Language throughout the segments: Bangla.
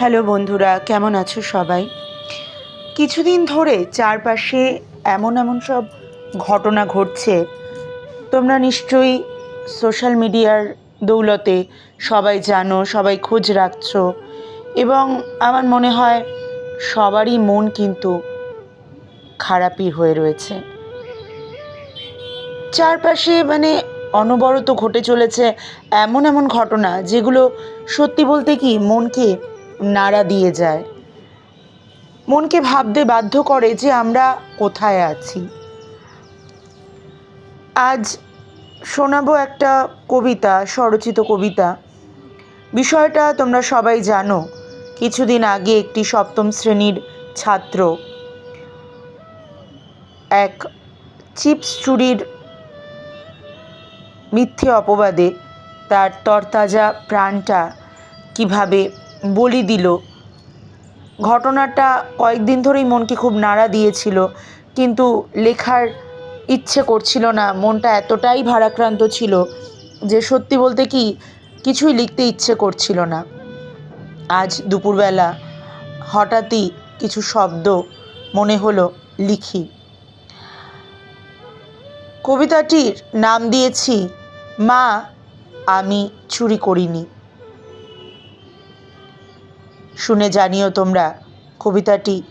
হ্যালো বন্ধুরা, কেমন আছো সবাই? কিছুদিন ধরে চারপাশে এমন এমন সব ঘটনা ঘটছে। তোমরা নিশ্চয়ই সোশ্যাল মিডিয়ার দৌলতে সবাই জানো, সবাই খোঁজ রাখছো এবং আমার মনে হয় সবারই মন কিন্তু খারাপই হয়ে রয়েছে। চারপাশে মানে অনবরত ঘটে চলেছে এমন এমন ঘটনা যেগুলো সত্যি বলতে কি মনকে নাড়া দিয়ে যায়। মনকে ভাবতে বাধ্য করে যে আমরা কোথায় আছি। আজ শোনাবো একটা কবিতা, স্বরচিত কবিতা। বিষয়টা তোমরা সবাই জানো, কিছুদিন আগে একটি সপ্তম শ্রেণির ছাত্র এক চিপস চুরির মিথ্যে অপবাদে তার তরতাজা প্রাণটা কীভাবে বলি দিল। ঘটনাটা কয়েকদিন ধরেই মনকে খুব নাড়া দিয়েছিল, কিন্তু লেখার ইচ্ছে করছিল না, মনটা এতটাই ভারাক্রান্ত ছিল যে সত্যি বলতে কি কিছুই লিখতে ইচ্ছে করছিল না। আজ দুপুরবেলা হঠাৎই কিছু শব্দ মনে হলো লিখি। কবিতাটির নাম দিয়েছি, মা, আমি চুরি করিনি। শুনে জানিও তোমরা, কবিতাটি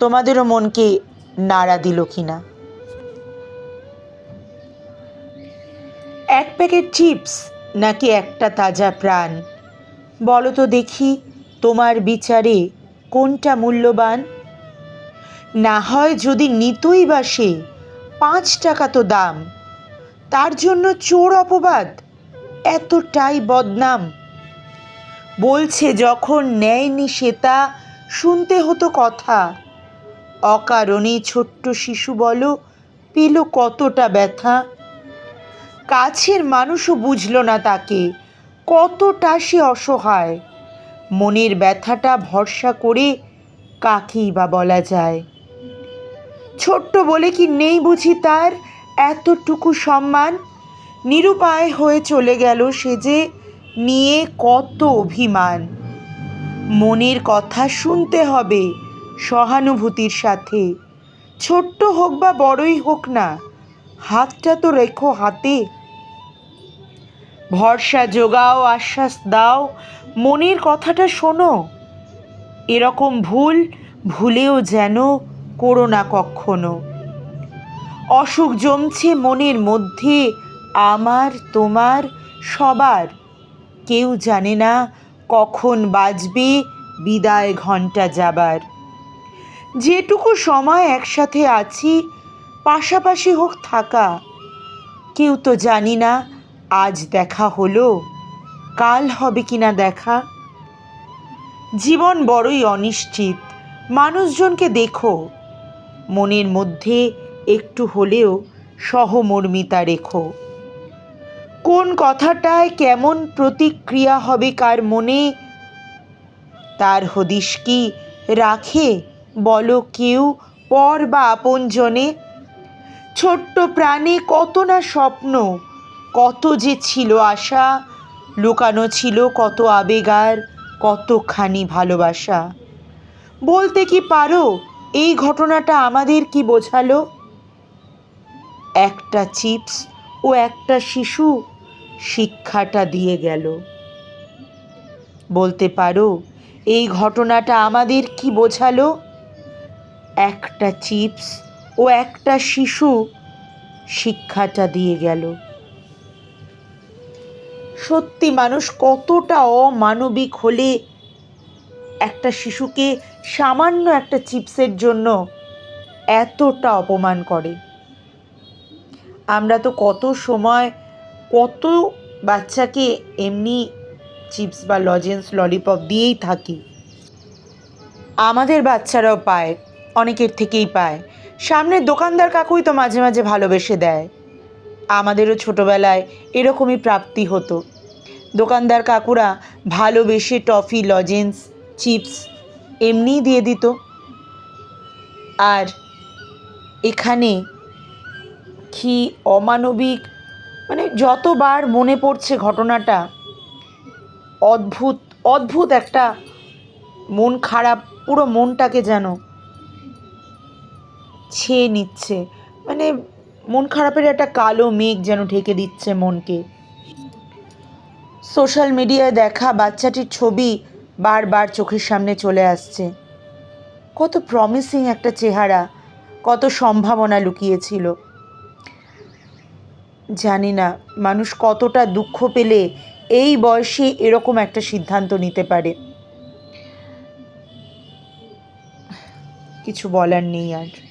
তোমাদেরও মনকে নাড়া দিল কিনা। এক প্যাকেট চিপস নাকি একটা তাজা প্রাণ? বলো তো দেখি তোমার বিচারে কোনটা মূল্যবান? না হয় যদি নিতই বা সে পাঁচ টাকা তো দাম, তার জন্য চোর অপবাদ এতটাই বদনাম। বলছে, যখন নেয়নি সে তা, শুনতে হতো কথা। অকারণে ছোট্ট শিশু বলো, পেল কতটা ব্যথা। কাছের মানুষও বুঝল না তাকে, কতটা সে অসহায়। মনের ব্যথাটা ভরসা করে কাকেই বা বলা যায়। ছোট্ট বলে কি নেই বুঝি তার এতটুকু সম্মান? নিরুপায় হয়ে চলে গেল সে যে নিয়ে কত অভিমান। মনের কথা শুনতে হবে সহানুভূতির সাথে। ছোট্ট হোক বা বড়ই হোক না, হাতটা তো রেখো হাতে। ভরসা যোগাও, আশ্বাস দাও, মনের কথাটা শোনো। এরকম ভুল ভুলেও যেন করো না কখনো। অসুখ জমছে মনের মধ্যে, আমার, তোমার, সবার। কেউ জানে না কখন বাজবে, বিদায় ঘণ্টা যাবার। যেটুকু সময় একসাথে আছি, পাশাপাশি হোক থাকা। কেউ তো জানি না আজ দেখা হলো, কাল হবে কি না দেখা। জীবন বড়ই অনিশ্চিত, মানুষজনকে দেখো। মনের মধ্যে একটু হলেও সহমর্মিতা রেখো। কোন কথাটায় কেমন প্রতিক্রিয়া হবে কার মনে? তার হদিশ কি রাখে? বলো কেউ পর বা আপনজনে ছোট্ট প্রাণে কত না স্বপ্ন, কত যে ছিল আশা, লুকানো ছিল কত আবেগার, কতখানি ভালোবাসা। বলতে কি পারো, এই ঘটনাটা আমাদের কি বোঝালো? একটা চিপস ও একটা শিশু শিক্ষাটা দিয়ে গেল। বলতে পারো, এই ঘটনাটা আমাদের কি বোঝালো? একটা চিপস ও একটা শিশু শিক্ষাটা দিয়ে গেল। সত্যি মানুষ কতটা অমানবিক হলে একটা শিশুকে সামান্য একটা চিপসের জন্য এতটা অপমান করে। আমরা তো কত সময় কত বাচ্চাকে এমনি চিপস বা লজেন্স ললিপপ দিয়েই থাকি। আমাদের বাচ্চারাও পায়, অনেকের থেকেই পায়। সামনের দোকানদার কাকুই তো মাঝে মাঝে ভালোবেসে দেয়। আমাদেরও ছোটোবেলায় এরকমই প্রাপ্তি হতো। দোকানদার কাকুরা ভালোবেসে টফি, লজেন্স, চিপস এমনিই দিয়ে দিত। আর এখানে কি অমানবিক মানে যতবার মনে পড়ছে ঘটনাটা, অদ্ভুত অদ্ভুত একটা মন খারাপ, পুরো মনটাকে যেন ছেয়ে নিচ্ছে। মানে মন খারাপের একটা কালো মেঘ যেন ঢেকে দিচ্ছে মনকে। সোশ্যাল মিডিয়ায় দেখা বাচ্চাটির ছবি বারবার চোখের সামনে চলে আসছে। কত প্রমিসিং একটা চেহারা, কত সম্ভাবনা লুকিয়েছিল। জানি না, মানুষ কতটা দুঃখ পেলে এই বয়সে এরকম একটা সিদ্ধান্ত নিতে পারে। কিছু বলার নেই আর।